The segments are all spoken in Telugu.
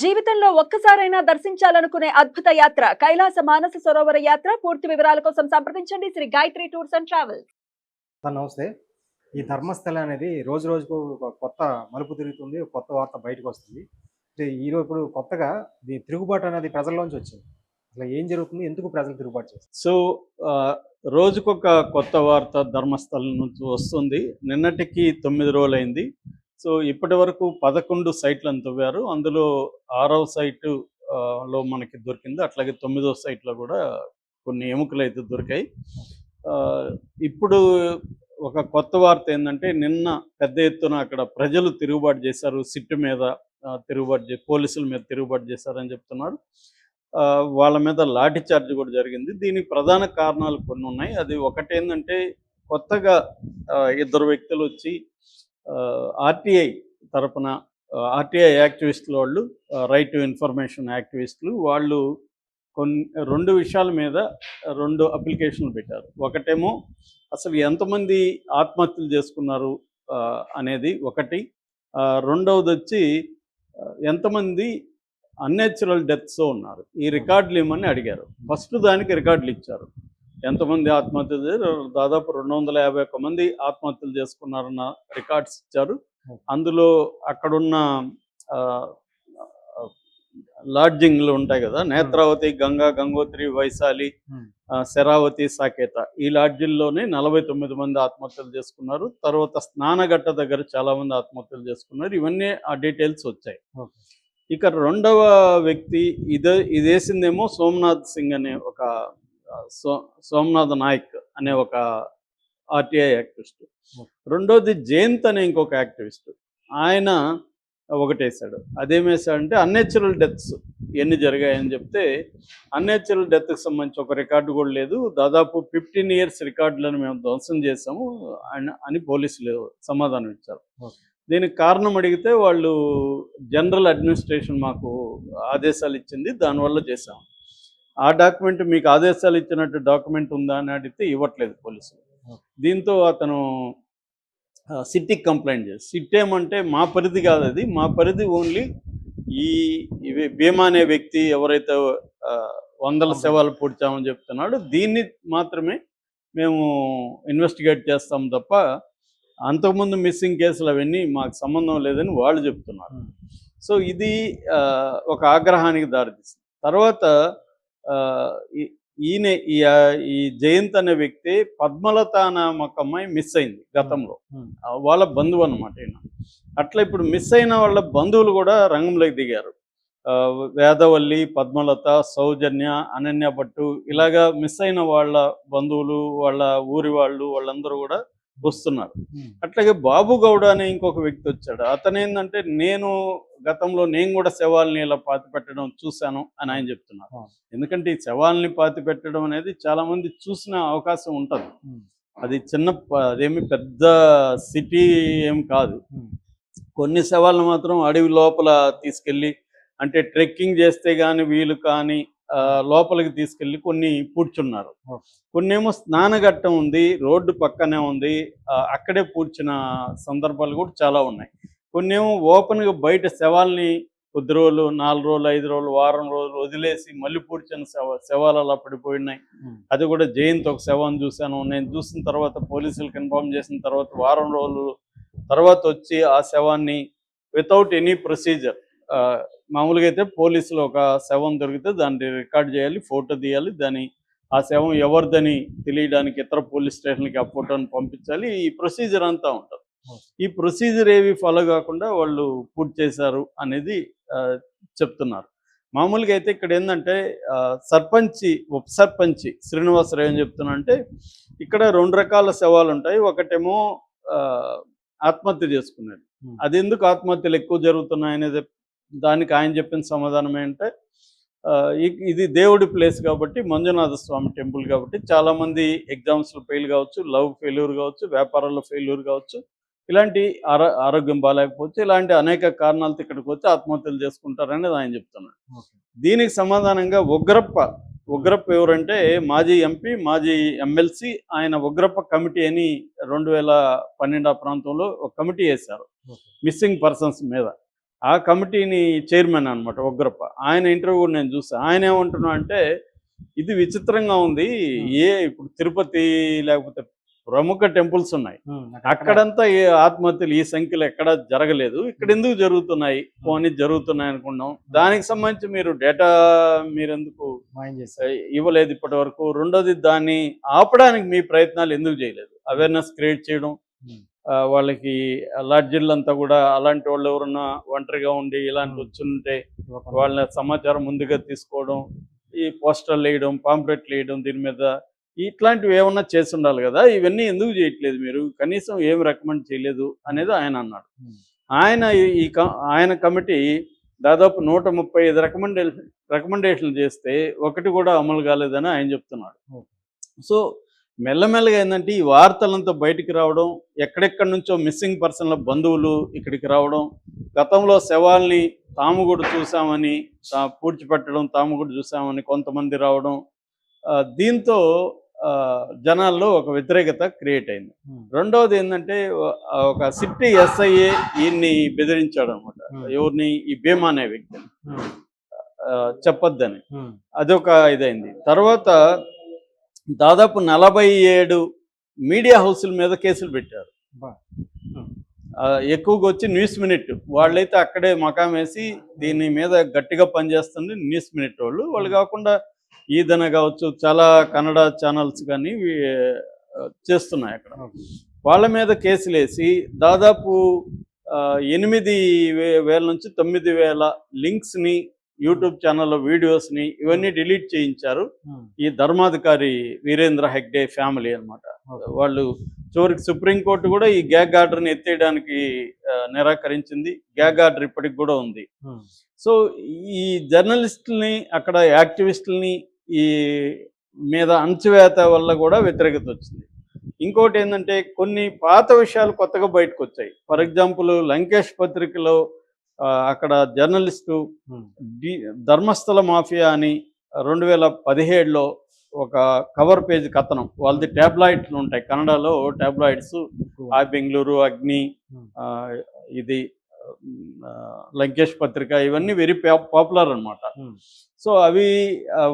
జీవితంలో ఒక్కసారైనా దర్శించాలనుకునే అద్భుత యాత్ర కైలాస మానస సరోవర యాత్ర. పూర్తి వివరాల కోసం సంప్రదించండి. Shri Gayatri tours and travels. Sir నమస్తే. ఈ ధర్మస్థల అనేది రోజు రోజుకు ఒక కొత్త మలుపు తిరుగుతుంది కొత్త వార్త బయటకు వస్తుంది. అంటే ఈరోజు ఇప్పుడు కొత్తగా ఈ తిరుగుబాటు అనేది ప్రజల్లోంచి వచ్చింది. అసలు ఏం జరుగుతుంది? ఎందుకు ప్రజలు తిరుగుబాటు చేస్తారు సో రోజుకొక కొత్త వార్త ధర్మస్థలం నుంచి వస్తుంది. నిన్నటికి తొమ్మిది రోజులైంది. సో ఇప్పటి వరకు పదకొండు సైట్లను తవ్వారు. అందులో ఆరవ సైటు లో మనకి దొరికింది. అట్లాగే తొమ్మిదో సైట్లో కూడా కొన్ని ఎముకలు అయితే దొరికాయి. ఆ, ఇప్పుడు ఒక కొత్త వార్త ఏంటంటే నిన్న పెద్ద ఎత్తున అక్కడ ప్రజలు తిరుగుబాటు చేశారు. సిట్టు మీద తిరుగుబాటు చే పోలీసుల మీద తిరుగుబాటు చేశారని చెప్తున్నారు. ఆ, వాళ్ళ మీద లాఠీ చార్జ్ కూడా జరిగింది. దీనికి ప్రధాన కారణాలు కొన్ని ఉన్నాయి. అది ఒకటి ఏంటంటే కొత్తగా ఆ, ఇద్దరు వ్యక్తులు వచ్చి ఆర్టీఐ తరపున ఆర్టీఐ యాక్టివిస్టులు వాళ్ళు రైట్ టు ఇన్ఫర్మేషన్ యాక్టివిస్టులు వాళ్ళు కొన్ని రెండు విషయాల మీద రెండు అప్లికేషన్లు పెట్టారు. ఒకటేమో అసలు ఎంతమంది ఆత్మహత్యలు చేసుకున్నారు అనేది ఒకటి. రెండవది వచ్చి ఎంతమంది అన్యాచురల్ డెత్స్ ఉన్నారు. ఈ రికార్డులు ఇవ్వమని అడిగారు. ఫస్ట్ దానికి రికార్డులు ఇచ్చారు. ఎంతమంది ఆత్మహత్యలు చేశారు? దాదాపు రెండు వందల యాభై ఒక్క మంది ఆత్మహత్యలు చేసుకున్నారన్న రికార్డ్స్ ఇచ్చారు. అందులో అక్కడున్న లాడ్జింగ్లు ఉంటాయి కదా? నేత్రావతి గంగా గంగోత్రి వైశాలి శరావతి సాకేత ఈ లాడ్జిల్లోనే నలభై తొమ్మిది మంది ఆత్మహత్యలు చేసుకున్నారు. తర్వాత స్నానగట్ట దగ్గర చాలా మంది ఆత్మహత్యలు చేసుకున్నారు. ఇవన్నీ ఆ డీటెయిల్స్ వచ్చాయి. ఇక రెండవ వ్యక్తి ఇదే ఇది వేసిందేమో సోమనాథ్ సింగ్ అనే ఒక సో సోమనాథ్ నాయక్ అనే ఒక ఆర్టీఐ యాక్టివిస్ట్. రెండోది జయంత్ అనే ఇంకొక యాక్టివిస్ట్. ఆయన ఒకటేసాడు. అదేమేసాడంటే అన్నేచురల్ డెత్స్ ఎన్ని జరిగాయని చెప్తే అన్నేచురల్ డెత్కి సంబంధించి ఒక రికార్డు కూడా లేదు. దాదాపు ఫిఫ్టీన్ ఇయర్స్ రికార్డులను మేము ధ్వంసం చేసాము అని- పోలీసులు సమాధానం ఇచ్చారు. దీనికి కారణం అడిగితే వాళ్ళు జనరల్ అడ్మినిస్ట్రేషన్ మాకు ఆదేశాలు ఇచ్చింది. దానివల్ల చేసాం ఆ డాక్యుమెంట్ మీకు ఆదేశాలు ఇచ్చినట్టు డాక్యుమెంట్ ఉందా అని అడిగితే ఇవ్వట్లేదు పోలీసులు. దీంతో అతను ఆ, సిట్టికి కంప్లైంట్ చేసి సిట్ ఏమంటే మా పరిధి కాదు అది మా పరిధి ఓన్లీ ఈ భీమా అనే వ్యక్తి ఎవరైతే వందల. సేవలు పూడ్చామని చెప్తున్నాడో దీన్ని మాత్రమే మేము ఇన్వెస్టిగేట్ చేస్తాం తప్ప అంతకుముందు మిస్సింగ్ కేసులు అవన్నీ మాకు సంబంధం లేదని వాళ్ళు చెప్తున్నారు. సో ఇది ఒక ఆగ్రహానికి దారితీస్తుంది తర్వాత ఈయన ఈ జయంత్ అనే వ్యక్తి పద్మలత అనే ఒక అమ్మాయి మిస్ అయింది గతంలో వాళ్ళ బంధువు అనమాట ఈయన. అట్లా ఇప్పుడు మిస్ అయిన వాళ్ళ బంధువులు కూడా రంగంలోకి దిగారు. ఆ, వేదవల్లి పద్మలత సౌజన్య అనన్య భట్టు ఇలాగా మిస్ అయిన వాళ్ళ బంధువులు వాళ్ళ ఊరి వాళ్ళు వాళ్ళందరూ కూడా వస్తున్నారు. అట్లాగే బాబు గౌడ అనే ఇంకొక వ్యక్తి వచ్చాడు అతను ఏంటంటే నేను గతంలో నేను కూడా శవాల్ని ఇలా పాతి పెట్టడం చూశాను అని ఆయన చెప్తున్నారు. ఎందుకంటే ఈ శవాల్ని పాతి పెట్టడం అనేది చాలా మంది చూసిన అవకాశం ఉంటుంది. అది చిన్న అదేమి పెద్ద సిటీ ఏం కాదు. కొన్ని శవాలను మాత్రం అడవి లోపల తీసుకెళ్ళి అంటే ట్రెక్కింగ్ చేస్తే కానీ వీలు కానీ లోపలికి తీసుకెళ్ళి కొన్ని పూడ్చున్నారు. కొన్నేమో స్నానఘట్టం ఉంది రోడ్డు పక్కనే ఉంది అక్కడే పూడ్చిన సందర్భాలు కూడా చాలా ఉన్నాయి కొన్నేమో ఓపెన్గా బయట శవాల్ని కొద్ది రోజులు నాలుగు రోజులు ఐదు రోజులు వారం రోజులు వదిలేసి మళ్ళీ పూడ్చిన శవ శవాలు అలా పడిపోయినాయి. అది కూడా జయంత్ ఒక శవం చూశాను నేను చూసిన తర్వాత పోలీసులకు ఇన్ఫార్మ్ చేసిన తర్వాత వారం రోజులు తర్వాత వచ్చి ఆ శవాన్ని వితౌట్ ఎనీ ప్రొసీజర్ మామూలుగా అయితే పోలీసులు ఒక శవం దొరికితే దాన్ని రికార్డ్ చేయాలి ఫోటో తీయాలి దాని ఆ శవం ఎవరిదని తెలియడానికి ఇతర పోలీస్ స్టేషన్కి ఆ ఫోటోని పంపించాలి. ఈ ప్రొసీజర్ అంతా ఉంటుంది. ఈ ప్రొసీజర్ ఏవి ఫాలో కాకుండా వాళ్ళు పూర్తి చేశారు అనేది చెప్తున్నారు. మామూలుగా అయితే ఇక్కడ ఏంటంటే సర్పంచి ఉప సర్పంచి శ్రీనివాసరావు ఏం చెప్తున్నా అంటే ఇక్కడ రెండు రకాల శవాలు ఉంటాయి ఒకటేమో ఆత్మహత్య చేసుకున్నాడు. Hmm. అది ఎందుకు ఆత్మహత్యలు ఎక్కువ జరుగుతున్నాయి అనేది దానికి ఆయన చెప్పిన సమాధానం ఏంటంటే ఇది దేవుడి ప్లేస్ కాబట్టి మంజునాథ స్వామి టెంపుల్ కాబట్టి చాలా మంది ఎగ్జామ్స్లో ఫెయిల్ కావచ్చు లవ్ ఫెయిల్యూర్ కావచ్చు వ్యాపారాల్లో ఫెయిల్యూర్ కావచ్చు ఇలాంటి ఆరో ఆరోగ్యం బాగాలేకపోవచ్చు ఇలాంటి అనేక కారణాలతో ఇక్కడికి వచ్చి ఆత్మహత్యలు చేసుకుంటారనేది ఆయన చెప్తున్నాడు. దీనికి సమాధానంగా ఉగ్రప్ప ఉగ్రప్ప ఎవరంటే మాజీ ఎంపీ మాజీ ఎమ్మెల్సీ ఆయన ఉగ్రప్ప కమిటీ అని రెండు వేల పన్నెండు ఆ ప్రాంతంలో ఒక కమిటీ వేశారు. మిస్సింగ్ పర్సన్స్ మీద ఆ కమిటీని చైర్మన్ అనమాట ఉగ్రప్ప. ఆయన ఇంటర్వ్యూ కూడా నేను చూసాను ఆయన ఏమంటున్నా అంటే ఇది విచిత్రంగా ఉంది. ఏ ఇప్పుడు తిరుపతి లేకపోతే ప్రముఖ టెంపుల్స్ ఉన్నాయి. అక్కడంతా ఏ ఆత్మహత్యలు ఈ సంఖ్యలో ఎక్కడ జరగలేదు. ఇక్కడ ఎందుకు జరుగుతున్నాయి? పోనీ జరుగుతున్నాయి అనుకున్నాం. దానికి సంబంధించి మీరు డేటా మీరు ఎందుకు ఇవ్వలేదు ఇప్పటి వరకు రెండోది దాన్ని ఆపడానికి మీ ప్రయత్నాలు ఎందుకు చేయలేదు? అవేర్నెస్ క్రియేట్ చేయడం. వాళ్ళకి లాడ్జిలంతా కూడా అలాంటి వాళ్ళు ఎవరన్నా ఒంటరిగా ఉండి ఇలాంటి. వచ్చుంటే. వాళ్ళ సమాచారం ముందుగా తీసుకోవడం ఈ పోస్టర్లు వేయడం పాంప్లెట్లు వేయడం దీని మీద ఇట్లాంటివి ఏమన్నా చేసి ఉండాలి కదా ఇవన్నీ ఎందుకు చేయట్లేదు మీరు కనీసం ఏం రికమెండ్ చేయలేదు అనేది ఆయన అన్నాడు. ఆయన ఈ- ఆయన కమిటీ దాదాపు నూట ముప్పై ఐదు రికమెండేషన్ రికమెండేషన్లు చేస్తే ఒకటి కూడా అమలు కాలేదని ఆయన చెప్తున్నాడు. సో మెల్లమెల్లగా ఏంటంటే ఈ వార్తలంతా బయటికి రావడం ఎక్కడెక్కడి నుంచో మిస్సింగ్ పర్సన్ల బంధువులు ఇక్కడికి రావడం గతంలో శవాల్ని తాము కూడా చూసామని పూడ్చిపెట్టడం తాము కూడా చూసామని కొంతమంది రావడం దీంతో జనాల్లో ఒక వ్యతిరేకత క్రియేట్ అయింది. రెండవది ఏంటంటే ఒక సిట్టి ఎస్ఐఏ ఈయన్ని బెదిరించాడు అనమాట. ఎవరిని? ఈ భీమా అనే వ్యక్తిని. చెప్పొద్దని. అదొక ఇదైంది. తర్వాత దాదాపు నలభై ఏడు మీడియా హౌసుల మీద కేసులు పెట్టారు. ఎక్కువగా వచ్చి న్యూస్ మినిట్. వాళ్ళైతే అక్కడే మకాం వేసి దీని మీద గట్టిగా పనిచేస్తుంది న్యూస్ మినిట్ వాళ్ళు. వాళ్ళు కాకుండా ఈదన కావచ్చు చాలా కన్నడ ఛానల్స్ కానీ చేస్తున్నాయి అక్కడ. వాళ్ళ మీద కేసులు వేసి దాదాపు ఎనిమిది వేల నుంచి తొమ్మిది వేల లింక్స్ని యూట్యూబ్ ఛానల్లో వీడియోస్ని ఇవన్నీ డిలీట్ చేయించారు. ఉమ్, ఈ ధర్మాధికారి వీరేంద్ర హెగ్డే ఫ్యామిలీ అన్నమాట. ఓకే. వాళ్ళు చివరికి సుప్రీంకోర్టు కూడా ఈ గ్యాగ్ ఆర్డర్ని ఎత్తేయడానికి నిరాకరించింది. గ్యాగ్ ఆర్డర్ ఇప్పటికి కూడా ఉంది. ఉమ్, సో ఈ జర్నలిస్టుల్ని అక్కడ యాక్టివిస్టుల్ని ఈ మీద అణచివేత వల్ల కూడా వ్యతిరేకత వచ్చింది. ఇంకోటి ఏంటంటే కొన్ని పాత విషయాలు కొత్తగా బయటకు వచ్చాయి ఫర్ ఎగ్జాంపుల్ లంకేష్ పత్రికలో అక్కడ జర్నలిస్టు డి ధర్మస్థల మాఫియా అని రెండు వేల పదిహేడులో ఒక కవర్ పేజ్ కథనం. వాళ్ళది ట్యాబ్లాయిడ్లు ఉంటాయి. కన్నడలో ట్యాబ్లాయిడ్స్. ఆ బెంగళూరు అగ్ని ఇది లంకేష్ పత్రిక ఇవన్నీ వెరీ పాపులర్ అన్నమాట. ఉమ్, సో అవి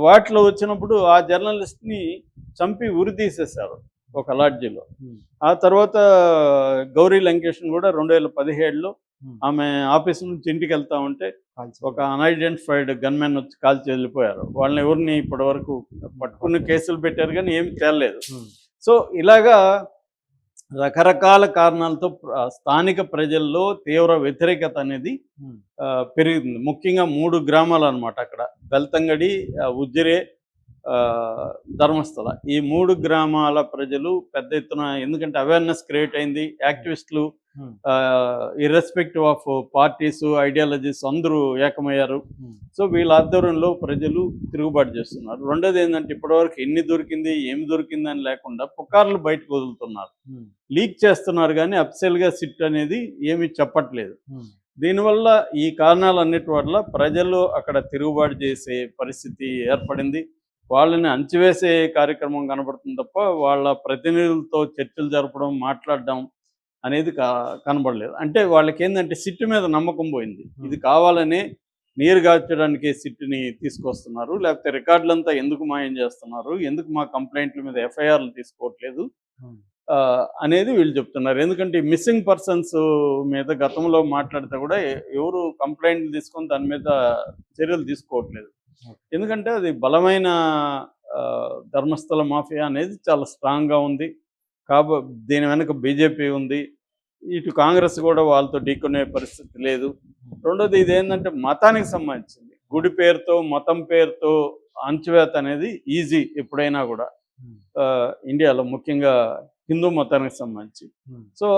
వాటిలో వచ్చినప్పుడు ఆ జర్నలిస్ట్ని చంపి ఉరి తీసేశారు ఒక లాడ్జీలో. ఆ తర్వాత గౌరీ లంకేష్ని కూడా రెండు వేల పదిహేడులో ఆమె ఆఫీస్ నుంచి ఇంటికి వెళ్తా ఉంటే. ఒక అన్ఐడెంటిఫైడ్ గన్మెన్ వచ్చి కాల్చి వెళ్ళిపోయారు వాళ్ళని ఎవరిని ఇప్పటి వరకు పట్టుకుని కేసులు పెట్టారు కానీ ఏమి తేలలేదు. సో ఇలాగా రకరకాల కారణాలతో స్థానిక ప్రజల్లో తీవ్ర వ్యతిరేకత అనేది పెరిగింది. ముఖ్యంగా మూడు గ్రామాలు అనమాట అక్కడ. బెల్తంగడి ఉజ్జిరే ధర్మస్థల. ఈ మూడు గ్రామాల ప్రజలు పెద్ద ఎత్తున ఎందుకంటే అవేర్నెస్ క్రియేట్ అయింది. యాక్టివిస్టులు ఇర్రెస్పెక్టివ్ ఆఫ్ పార్టీస్ ఐడియాలజీస్ అందరూ ఏకమయ్యారు. సో వీళ్ళ ఆధ్వర్యంలో ప్రజలు తిరుగుబాటు చేస్తున్నారు. రెండోది ఏంటంటే ఇప్పటివరకు ఎన్ని దొరికింది ఏమి దొరికింది అని లేకుండా పుకార్లు బయటకు వదులుతున్నారు. ఉమ్, లీక్ చేస్తున్నారు కానీ అఫ్సెల్గా సిట్ అనేది ఏమీ చెప్పట్లేదు. ఉమ్, దీనివల్ల ఈ కారణాలన్నిటి వల్ల ప్రజలు అక్కడ తిరుగుబాటు చేసే పరిస్థితి ఏర్పడింది. వాళ్ళని అంచివేసే కార్యక్రమం కనబడుతుంది తప్ప వాళ్ళ ప్రతినిధులతో చర్చలు జరపడం మాట్లాడడం అనేది కనబడలేదు. అంటే వాళ్ళకి ఏంటంటే సిట్టు మీద నమ్మకం పోయింది. ఇది కావాలనే నీరు గార్చడానికి సిట్టుని తీసుకొస్తున్నారు. లేకపోతే రికార్డులంతా ఎందుకు మాయం చేస్తున్నారు? ఎందుకు మా కంప్లైంట్ల మీద ఎఫ్ఐఆర్లు తీసుకోవట్లేదు? అనేది వీళ్ళు చెప్తున్నారు. ఎందుకంటే మిస్సింగ్ పర్సన్స్ మీద గతంలో మాట్లాడితే కూడా ఎవరు కంప్లైంట్ తీసుకొని దాని మీద చర్యలు తీసుకోవట్లేదు. ఎందుకంటే అది బలమైన ధర్మస్థల మాఫియా అనేది చాలా స్ట్రాంగ్గా ఉంది. కాబో దీని వెనక బీజేపీ ఉంది. ఇటు కాంగ్రెస్ కూడా వాళ్ళతో ఢీకొనే పరిస్థితి లేదు. రెండోది ఇది ఏంటంటే మతానికి సంబంధించింది. గుడి పేరుతో మతం పేరుతో అణచివేత అనేది ఈజీ ఎప్పుడైనా కూడా. ఇండియాలో ముఖ్యంగా హిందూ మతానికి సంబంధించి. ఉమ్, సో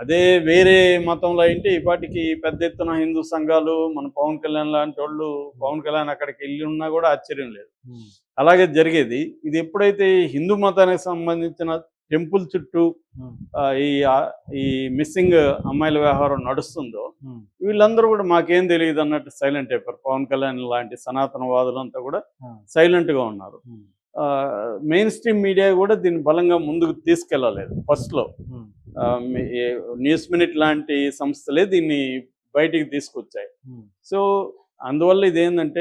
అదే వేరే మతంలో అయితే ఈ పాటికి పెద్ద ఎత్తున హిందూ సంఘాలు మన పవన్ కళ్యాణ్ లాంటి వాళ్ళు పవన్ కళ్యాణ్ అక్కడికి వెళ్ళి ఉన్నా కూడా ఆశ్చర్యం లేదు. ఉమ్, అలాగే జరిగేది ఇది ఎప్పుడైతే హిందూ మతానికి సంబంధించిన టెంపుల్ చుట్టూ ఈ ఈ మిస్సింగ్ అమ్మాయిల వ్యవహారం నడుస్తుందో వీళ్ళందరూ కూడా మాకేం తెలియదు అన్నట్టు సైలెంట్ అయిపోయారు. పవన్ కళ్యాణ్ లాంటి సనాతనవాదులంతా కూడా ఆ, సైలెంట్గా ఉన్నారు మెయిన్ స్ట్రీమ్ మీడియా కూడా దీన్ని బలంగా ముందుకు తీసుకెళ్ళలేదు ఫస్ట్లో. ఉమ్, న్యూస్ మినిట్ లాంటి సంస్థలే దీన్ని బయటికి తీసుకొచ్చాయి. సో అందువల్ల ఇదేంటంటే